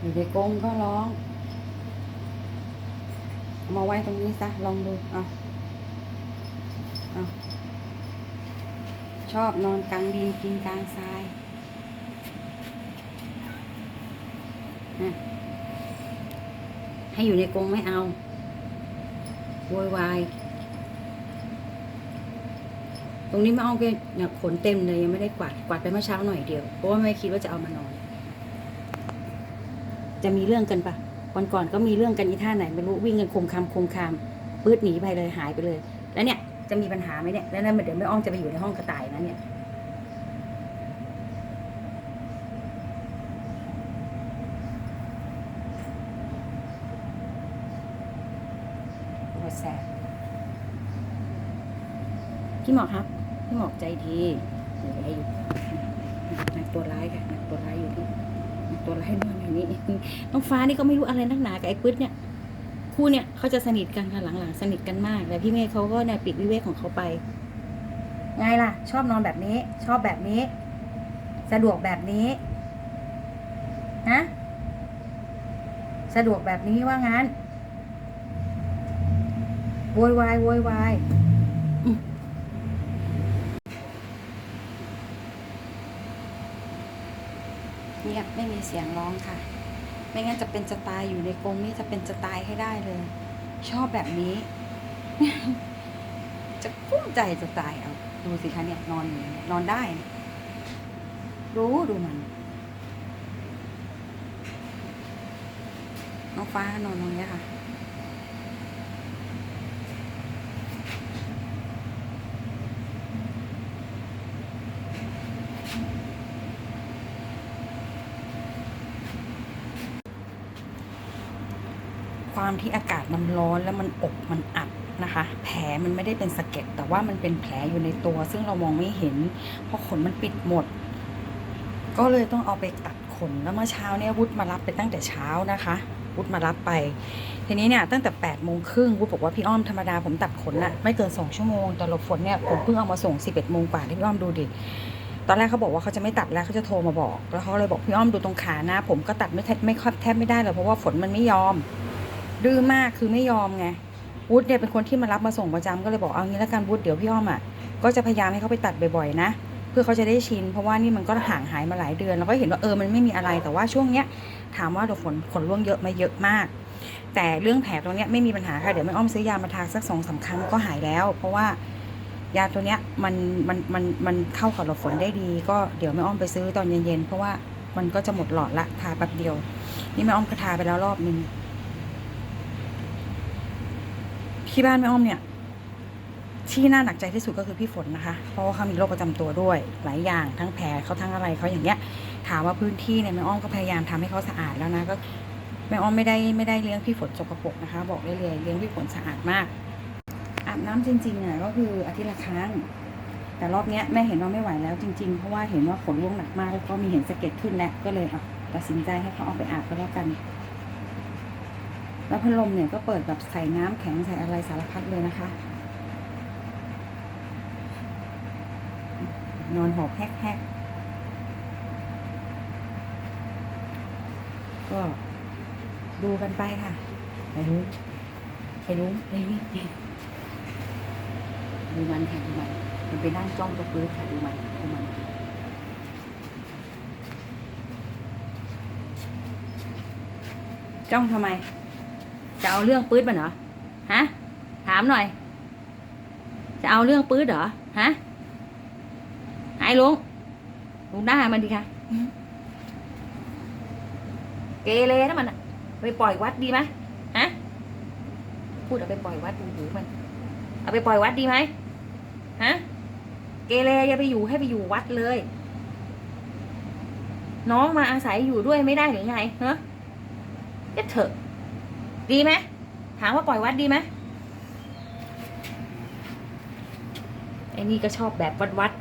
อยู่ในกรงก็ร้องามาไว้ตรงนี้ซะ ลองดูเอาเอาชอบนอนกลางดินกินกลางทรายนะให้อยู่ในกรงไม่เอาโวยวาย ตรงนี้ไม่เอาไปเนี่ยขนเต็มเลยยังไม่ได้กวาด กวาดไปเมื่อเช้าหน่อยเดียว เพราะว่าไม่คิดว่าจะเอามานอน จะมีเรื่องกันปะวันก่อนก็มีเรื่องกันอีท่าไหนไม่รู้วิ่งกันคมคามโคมคามปืดหนีไปเลยหายไปเลย แล้วเนี่ยจะมีปัญหาไหมเนี่ยแล้วนั่นเดี๋ยวไม่อ้อมจะไปอยู่ในห้องกระต่ายนะเนี่ยโคตรแสบพี่หมอกครับ พี่หมอกใจดีเดี๋ยวอะไรอยู่นักตัวร้ายค่ะนักตัวร้ายอยู่ที่ ตัวร้ายนอนอย่างนี้น้องฟ้านี่ก็ไม่รู้อะไรนักหนากับไอ้ปื๊ดเนี่ยคู่เนี่ยเขาจะสนิทกันค่ะหลังๆสนิทกันมากแต่พี่เมฆเขาก็เนี่ยปิดวิเวกของเขาไปไงล่ะ ชอบนอนแบบนี้ ชอบแบบนี้ สะดวกแบบนี้ฮะสะดวกแบบนี้ว่างั้นโวยวายโวยวายอืม เงียบไม่มีเสียงร้องค่ะ ไม่งั้นจะเป็นจะตายอยู่ในกรงนี่จะเป็นจะตายให้ได้เลย ชอบแบบนี้ จะกุ้มใจจะตายเอาดูสิคะเนี่ยนอนอยู่นี่ยนอนได้รู้ดูมันน้องฟ้านอนตรงเนี้ยค่ะ ความที่อากาศมันร้อนแล้วมันอบมันอัดนะคะ แผลมันไม่ได้เป็นสะเก็ดแต่ว่ามันเป็นแผลอยู่ในตัว ซึ่งเรามองไม่เห็น เพราะขนมันปิดหมด ก็เลยต้องเอาไปตัดขนแล้วเมื่อเช้าเนี่ยวุฒิมารับไปตั้งแต่เช้านะคะวุฒิมารับไป ทีนี้เนี่ยตั้งแต่8ปดโมงครึ่งวุฒิบอกว่าพี่อ้อมธรรมดาผมตัดขนน่ะไม่เกิน 2 ชั่วโมงแต่หลบฝนเนี่ยผมเพิ่งเอามาส่ง 11บเอ็ดโมงกว่าที่พี่อ้อมดูดิตอนแรกเขาบอกว่าเขาจะไม่ตัดแล้วเขาจะโทรมาบอก แล้วเขาเลยบอกพี่อ้อมดูตรงขานะ ผมก็ตัดไม่แทบไม่ค่อยแทบไม่ได้เลยเพราะว่าฝนมันไม่ยอม ดื้อมากคือไม่ยอมไงวุฒิเนี่ยเป็นคนที่มารับมาส่งประจำก็เลยบอกเอางี้แล้วกันวุฒิเดี๋ยวพี่อ้อมอะก็จะพยายามให้เขาไปตัดบ่อยๆนะเพื่อเขาจะได้ชินเพราะว่านี่มันก็ห่างหายมาหลายเดือนเราก็เห็นว่าเออมันไม่มีอะไรแต่ว่าช่วงเนี้ยถามว่าเดฝนขนร่วงเยอะไหมาเยอะมาก แต่เรื่องแผลตรงเนี้ยไม่มีปัญหาค่ะเดี๋ยวแม่อ้อมซื้อยามาทาสักสองสามครั้งก็หายแล้ว เพราะว่ายาตัวเนี้ยมันมันมันมันเข้ากับหลบฝนได้ดี ก็เดี๋ยวแม่อ้อมไปซื้อตอนเย็นๆเพราะว่ามันก็จะหมดหลอดละทาแป๊บเดียว นี่แม่อ้อมก็ทาไปแล้วรอบนึง ที่บ้านแม่อ้อมเนี่ย ที่น่าหนักใจที่สุดก็คือพี่ฝนนะคะ เพราะว่าเขามีโรคประจำตัวด้วย หลายอย่างทั้งแผลเขาทั้งอะไรเขาอย่างเงี้ย ถามว่าพื้นที่เนี่ยแม่อ้อมก็พยายามทำให้เขาสะอาดแล้วนะก็แม่อ้อมไม่ได้ไม่ได้เลี้ยงพี่ฝนสกปรกนะคะ บอกได้เลยเลี้ยงพี่ฝนสะอาดมากอาบน้ำจริงๆเนี่ยก็คืออาทิตย์ละครั้งแต่รอบเนี้ยแม่เห็นว่าไม่ไหวแล้วจริงๆ เพราะว่าเห็นว่าฝนร่วงหนักมากแล้วก็มีเห็นสะเก็ดขึ้นแล้วก็เลยอะตัดสินใจให้เขาเอาไปอาบก็แล้วกัน แล้วพัดลมเนี่ยก็เปิดแบบใส่น้ำแข็งใส่อะไรสารพัดเลยนะคะ นอนหอบแฮกๆก็ดูกันไปค่ะไปดูไปดูไปดูดูมันค่ะดูมันมันไปนั่งจ้องตัวปื้ดค่ะดูมันดูมันจ้องทำไม จะเอาเรื่องปื๊ดมันเหรอ ฮะ ถามหน่อย จะเอาเรื่องปื๊ดเหรอ ฮะ ไอ้ลุง ลุงหน้ามันดีค่ะ เกเรนะมันอะไปปล่อยวัดดีไหมฮะ พูดเอาไปปล่อยวัดดูหูมัน เอาไปปล่อยวัดดีไหมฮะ เกเรอย่าไปอยู่ให้ไปอยู่วัดเลย น้องมาอาศัยอยู่ด้วยไม่ได้หรือไงฮะก็เถอะ ดีไหมถามว่าปล่อยวัดดีไหมไอ้นี่ก็ชอบแบบวัดวัด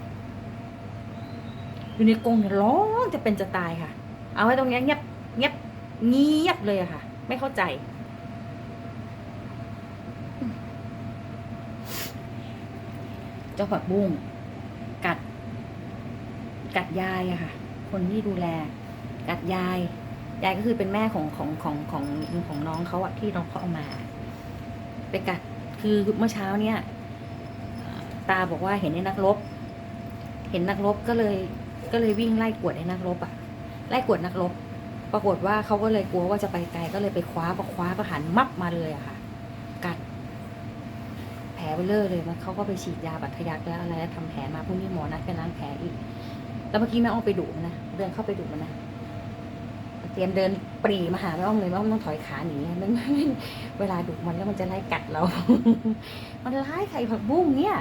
อยู่ในกรงเนี่ยร้องจะเป็นจะตายค่ะ เอาไว้ตรงนี้เงียบเงียบเงียบเลยอะค่ะ ไม่เข้าใจ เจ้าผักบุ้งกัด กัดยายอะค่ะ คนที่ดูแล กัดยาย ยายก็คือเป็นแม่ของของของของของน้องเขาอะที่น้องเขาเอามา ไปกัด คือเมื่อเช้าเนี่ยตาบอกว่าเห็นไอ้นักรบ เห็นนักรบก็เลย ก็เลยวิ่งไล่กวดไอ้นักรบอะไล่กวดนักรบ ปรากฏว่าเขาก็เลยกลัวว่าจะไปไกลก็เลยไปคว้าพอคว้าก็หันมับมาเลยอะค่ะ กัด แผลไปเลยเลยมันเขาก็ไปฉีดยาบัดทยักแล้วอะไรแล้วทำแผลมาพรุ่งนี้หมอนัดไปล้างแผลอีก แล้วเมื่อกี้แม่อ้อไปดุมันนะเดินเข้าไปดุมันนะ รียมเดินปรีมาหาแม่อ้อมเลยแม่อ้อมต้องถอยขาหนีมันเวลาดุมันแล้วมันจะไล่กัดเรา มันร้ายไข่ผักบุ้งเนี่ย